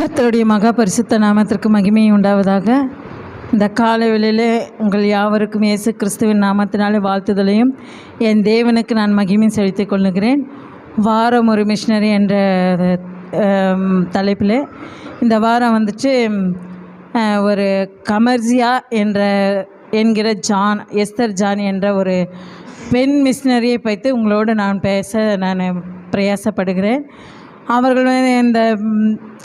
கத்தருடைய மகா பரிசுத்த நாமத்திற்கு மகிமை உண்டாவதாக. இந்த காலை வேளையிலே உங்கள் யாவருக்கும் இயேசு கிறிஸ்துவின் நாமத்தினாலே வாழ்த்துதலையும் என் தேவனுக்கு நான் மகிமை செலுத்திக் கொள்ளுகிறேன். வாரம் ஒரு மிஷினரி என்ற தலைப்பில் இந்த வாரம் வந்துட்டு ஒரு கமர்ஜியா என்ற என்கிற ஜான் எஸ்தர் ஜான் என்ற ஒரு பெண் மிஷினரியை பற்றி உங்களோடு நான் பேச நான் பிரயாசப்படுகிறேன். அவர்கள் வந்து இந்த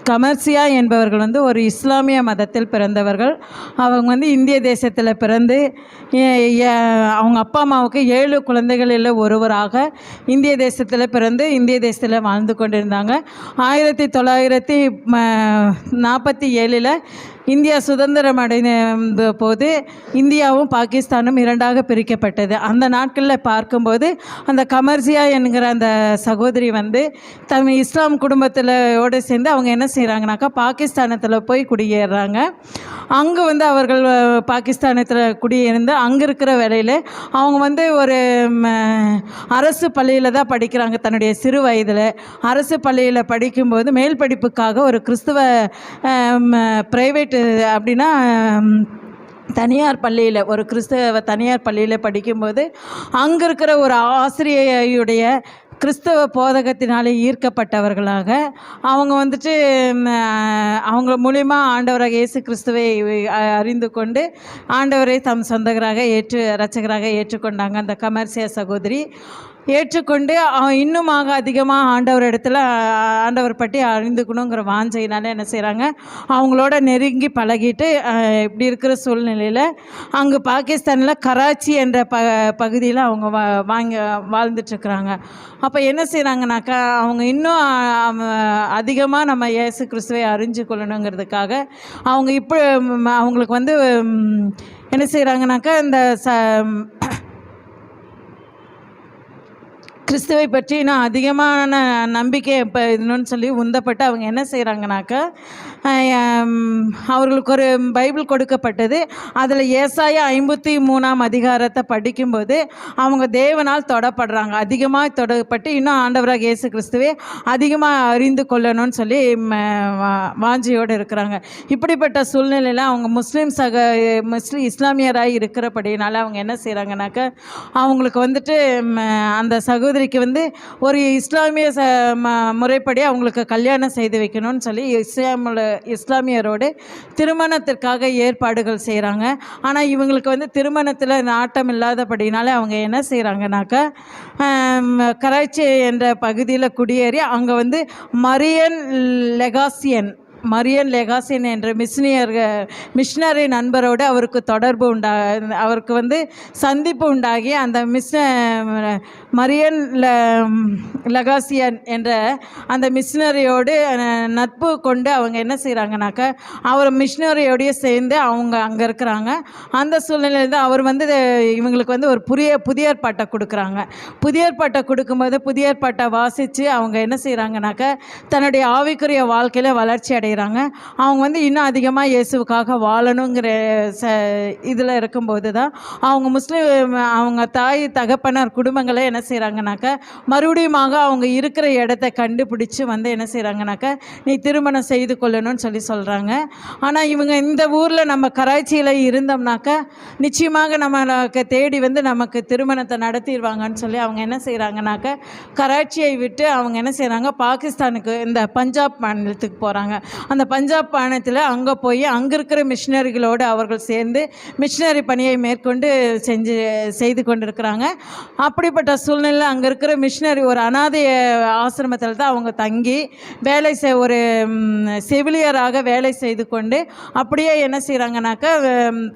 கமர்சியா என்பவர்கள் வந்து ஒரு இஸ்லாமிய மதத்தில் பிறந்தவர்கள். அவங்க வந்து இந்திய தேசத்தில் பிறந்து அவங்க அப்பா அம்மாவுக்கு ஏழு குழந்தைகளில் ஒருவராக இந்திய தேசத்தில் பிறந்து இந்திய தேசத்தில் வாழ்ந்து கொண்டிருந்தாங்க. ஆயிரத்தி தொள்ளாயிரத்தி நாற்பத்தி ஏழில் இந்தியா சுதந்திரம் அடைந்த போது இந்தியாவும் பாகிஸ்தானும் இரண்டாக பிரிக்கப்பட்டது. அந்த நாட்களில் பார்க்கும்போது அந்த கமர்சியா என்கிற அந்த சகோதரி வந்து தம் இஸ்லாம் குடும்பத்தில் ஓடு சேர்ந்து அவங்க என்ன செய்கிறாங்கனாக்கா பாகிஸ்தானத்தில் போய் குடியேறுறாங்க அங்கே வந்து அவர்கள் பாகிஸ்தானத்தில் குடியிருந்து அங்கே இருக்கிற வேலையில் அவங்க வந்து ஒரு அரசு பள்ளியில் தான் படிக்கிறாங்க தன்னுடைய சிறு வயதில். அரசு பள்ளியில் படிக்கும்போது மேல் படிப்புக்காக ஒரு கிறிஸ்துவ ப்ரைவேட்டு அப்படின்னா தனியார் பள்ளியில் ஒரு கிறிஸ்தவ தனியார் பள்ளியில் படிக்கும்போது அங்கே இருக்கிற ஒரு ஆசிரியையுடைய கிறிஸ்தவ போதகத்தினாலே ஈர்க்கப்பட்டவர்களாக அவங்க வந்துட்டு அவங்க மூலிமா ஆண்டவராக இயேசு கிறிஸ்துவை அறிந்து கொண்டு ஆண்டவரை தம் சொந்தகராக ஏற்று ரச்சகராக ஏற்றுக்கொண்டாங்க. அந்த கமர்சிய சகோதரி ஏற்றுக்கொண்டு அவன் இன்னுமாக அதிகமாக ஆண்டவர் இடத்துல ஆண்டவர் பற்றி அறிந்துக்கணுங்கிற வாஞ்சையினால என்ன செய்கிறாங்க அவங்களோட நெருங்கி பழகிட்டு இப்படி இருக்கிற சூழ்நிலையில் அங்கே பாகிஸ்தானில் கராச்சி என்ற ப பகுதியில் அவங்க வா வாங்கி வாழ்ந்துட்டுருக்குறாங்க. அப்போ என்ன செய்கிறாங்கனாக்கா அவங்க இன்னும் அதிகமாக நம்ம இயேசு கிறிஸ்துவை அறிஞ்சு கொள்ளணுங்கிறதுக்காக அவங்க இப்போ அவங்களுக்கு வந்து என்ன செய்கிறாங்கனாக்கா இந்த ச கிறிஸ்துவை பற்றி இன்னும் அதிகமான நம்பிக்கை இப்போ இதுன்னு சொல்லி உந்தப்பட்டு அவங்க என்ன செய்கிறாங்கனாக்கா அவர்களுக்கு ஒரு பைபிள் கொடுக்கப்பட்டது. அதில் ஏசாய ஐம்பத்தி மூணாம் அதிகாரத்தை படிக்கும்போது அவங்க தேவனால் தொடப்படுறாங்க. அதிகமாக தொடப்பட்டு இன்னும் ஆண்டவராக இயேசு கிறிஸ்துவே அதிகமாக அறிந்து கொள்ளணும்னு சொல்லி வாஞ்சியோடு வா- இருக்கிறாங்க. இப்படிப்பட்ட சூழ்நிலையில் அவங்க முஸ்லீம் சக முஸ்லீம் இஸ்லாமியராக இருக்கிறபடினால அவங்க என்ன செய்கிறாங்கனாக்கா அவங்களுக்கு வந்துட்டு அந்த சகோதரிக்கு வந்து ஒரு இஸ்லாமிய ச ம- முறைப்படி அவங்களுக்கு கல்யாணம் செய்து வைக்கணும்னு சொல்லி இஸ்லாமில் இஸ்லாமியரோடு திருமணத்திற்காக ஏற்பாடுகள் செய்கிறாங்க. ஆனால் இவங்களுக்கு வந்து திருமணத்தில் நாட்டம் இல்லாதபடினால அவங்க என்ன செய்கிறாங்கனாக்கா கராச்சி என்ற பகுதியில் குடியேறி அங்கே வந்து மரியன் லெகாசியன் மரியன் லெகாசின் என்ற மிஷினியர் மிஷினரி நண்பரோடு அவருக்கு தொடர்பு உண்டா அவருக்கு வந்து சந்திப்பு உண்டாகி அந்த மிஸ் மரியன் ல- லெகாசியன் என்ற அந்த மிஷினரியோடு நட்பு கொண்டு அவங்க என்ன செய்கிறாங்கனாக்கா அவர் மிஷினரியோடய சேர்ந்து அவங்க அங்கே இருக்கிறாங்க. அந்த சூழ்நிலையில் தான் அவர் வந்து இவங்களுக்கு வந்து ஒரு புதிய புதிய ஏற்பாட்டை கொடுக்குறாங்க. புதிய ஏற்பாட்டை கொடுக்கும்போது புதிய ஏற்பாட்டை வாசித்து அவங்க என்ன செய்கிறாங்கனாக்கா தன்னுடைய ஆவிக்குரிய வாழ்க்கையில் வளர்ச்சி செய்கிறாங்க அவங்க வந்து இன்னும் அதிகமாக இயேசுவுக்காக வாழணுங்கிற ச இதில் இருக்கும்போது தான் அவங்க முஸ்லீம் அவங்க தாய் தகப்பனார் குடும்பங்களை என்ன செய்கிறாங்கனாக்கா மறுபடியுமாக அவங்க இருக்கிற இடத்த கண்டுபிடிச்சு வந்து என்ன செய்கிறாங்கனாக்கா நீ திருமணம் செய்து கொள்ளணும்னு சொல்லி சொல்கிறாங்க ஆனால் இவங்க இந்த ஊரில் நம்ம கராச்சியில் இருந்தோம்னாக்கா நிச்சயமாக நம்மளுக்கு தேடி வந்து நமக்கு திருமணத்தை நடத்திடுவாங்கன்னு சொல்லி அவங்க என்ன செய்கிறாங்கனாக்கா கராச்சியை விட்டு அவங்க என்ன செய்கிறாங்க பாகிஸ்தானுக்கு இந்த பஞ்சாப் மாநிலத்துக்கு போகிறாங்க அந்த பஞ்சாப் மாநிலத்தில் அங்கே போய் அங்கே இருக்கிற மிஷினரிகளோடு அவர்கள் சேர்ந்து மிஷினரி பணியை மேற்கொண்டு செஞ்சு செய்து கொண்டிருக்கிறாங்க. அப்படிப்பட்ட சூழ்நிலை அங்கே இருக்கிற மிஷினரி ஒரு அனாதை ஆசிரமத்தில் தான் அவங்க தங்கி வேலை செய் ஒரு செவிலியராக வேலை செய்து கொண்டு அப்படியே என்ன செய்கிறாங்கனாக்கா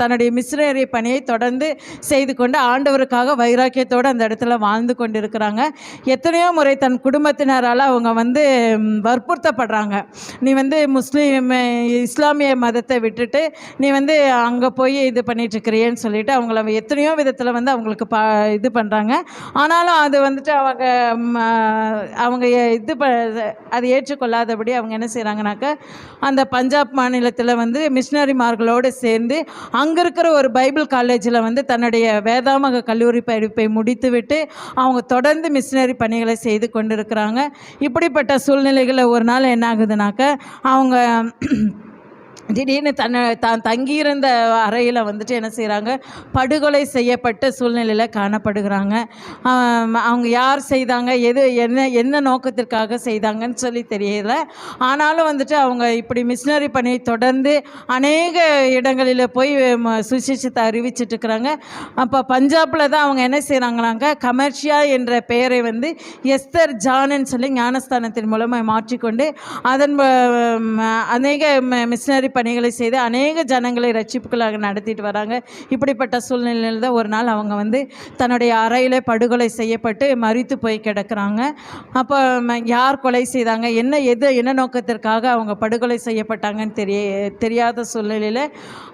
தன்னுடைய மிஷினரி பணியை தொடர்ந்து செய்து கொண்டு ஆண்டவருக்காக வைராக்கியத்தோடு அந்த இடத்துல வாழ்ந்து கொண்டிருக்கிறாங்க. எத்தனையோ முறை தன் குடும்பத்தினரால் அவங்க வந்து வற்புறுத்தப்படுறாங்க. நீ வந்து முஸ்லீம் இஸ்லாமிய மதத்தை விட்டுட்டு நீ வந்து அங்கே போய் இது பண்ணிட்டு சொல்லிட்டு அவங்கள எத்தனையோ விதத்தில் வந்து அவங்களுக்கு பா இது பண்ணுறாங்க ஆனாலும் அது வந்துட்டு அவங்க அவங்க இது ப அது ஏற்றுக்கொள்ளாதபடி அவங்க என்ன செய்கிறாங்கனாக்கா அந்த பஞ்சாப் மாநிலத்தில் வந்து மிஷினரிமார்களோடு சேர்ந்து அங்கே இருக்கிற ஒரு பைபிள் காலேஜில் வந்து தன்னுடைய வேதாமக கல்லூரி படிப்பை முடித்துவிட்டு அவங்க தொடர்ந்து மிஷினரி பணிகளை செய்து கொண்டிருக்கிறாங்க. இப்படிப்பட்ட சூழ்நிலைகளில் ஒரு நாள் என்ன ஆகுதுனாக்க அவங்க திடீர்னு தன்னை தான் தங்கியிருந்த அறையில் வந்துட்டு என்ன செய்கிறாங்க படுகொலை செய்யப்பட்ட சூழ்நிலையில் காணப்படுகிறாங்க. அவங்க யார் செய்தாங்க? எது என்ன என்ன நோக்கத்திற்காக செய்தாங்கன்னு சொல்லி தெரியல. ஆனாலும் வந்துட்டு அவங்க இப்படி மிஷினரி பணி தொடர்ந்து அநேக இடங்களில் போய் ம- அறிவிச்சிட்ருக்குறாங்க அறிவிச்சிட்டு இருக்கிறாங்க. அப்போ பஞ்சாபில் தான் அவங்க என்ன செய்கிறாங்களாங்க கமர்ஷியா என்ற பெயரை வந்து எஸ்தர் ஜான்னு சொல்லி ஞானஸ்தானத்தின் மூலமாக மாற்றிக்கொண்டு அதன் ம- அநேக மிஷினரி பணிகளை செய்து அநேக ஜனங்களை ரட்சிப்புகளாக நடத்திட்டு வராங்க. இப்படிப்பட்ட சூழ்நிலையில் தான் ஒரு நாள் அவங்க வந்து தன்னுடைய அறையில் படுகொலை செய்யப்பட்டு மறித்து போய் கிடக்குறாங்க. அப்போ யார் கொலை செய்தாங்க? என்ன எது என்ன நோக்கத்திற்காக அவங்க படுகொலை செய்யப்பட்டாங்கன்னு தெரிய தெரியாத சூழ்நிலையில்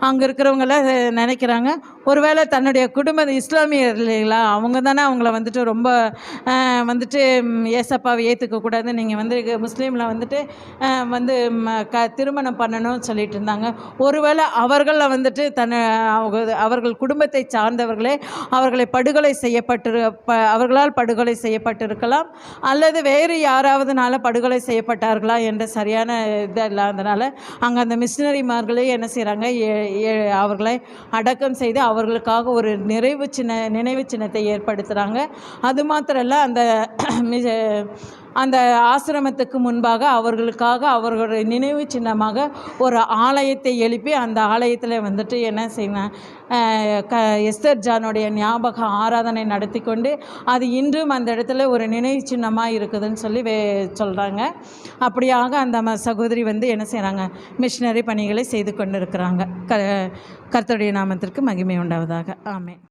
அங்கே இருக்கிறவங்கள நினைக்கிறாங்க. ஒருவேளை தன்னுடைய குடும்ப இஸ்லாமியர் இல்லைங்களா அவங்க தானே அவங்கள வந்துட்டு ரொம்ப வந்துட்டு ஏசப்பாவை ஏற்றுக்கக்கூடாது நீங்கள் வந்து முஸ்லீமில் வந்துட்டு வந்து ம, க திருமணம் பண்ணணும்னு சொல்லிட்டு இருந்தாங்க ஒருவேளை அவர்களை வந்துட்டு தன்னை அவர்கள் குடும்பத்தை சார்ந்தவர்களே அவர்களை படுகொலை செய்யப்பட்டு ப அவர்களால் படுகொலை செய்யப்பட்டிருக்கலாம் அல்லது வேறு யாராவதுனால படுகொலை செய்யப்பட்டார்களா என்ற சரியான இது இல்லாததுனால அங்கே அந்த மிஷினரிமார்களே என்ன செய்கிறாங்க அவர்களை அடக்கம் செய்து அவர்களுக்காக ஒரு நிறைவு சின்ன நினைவு சின்னத்தை ஏற்படுத்துகிறாங்க அது மாத்திரம் இல்லை அந்த அந்த ஆசிரமத்துக்கு முன்பாக அவர்களுக்காக அவர்களுடைய நினைவு சின்னமாக ஒரு ஆலயத்தை எழுப்பி அந்த ஆலயத்தில் வந்துட்டு என்ன செய்யணும் க எஸ்தர் ஜானுடைய ஞாபக ஆராதனை நடத்தி கொண்டு அது இன்றும் அந்த இடத்துல ஒரு நினைவு சின்னமாக இருக்குதுன்னு சொல்லி வே சொல்கிறாங்க அப்படியாக அந்த ம சகோதரி வந்து என்ன செய்கிறாங்க மிஷினரி பணிகளை செய்து கொண்டு இருக்கிறாங்க க கர்த்தருடைய நாமத்திற்கு மகிமை உண்டாவதாக. ஆமே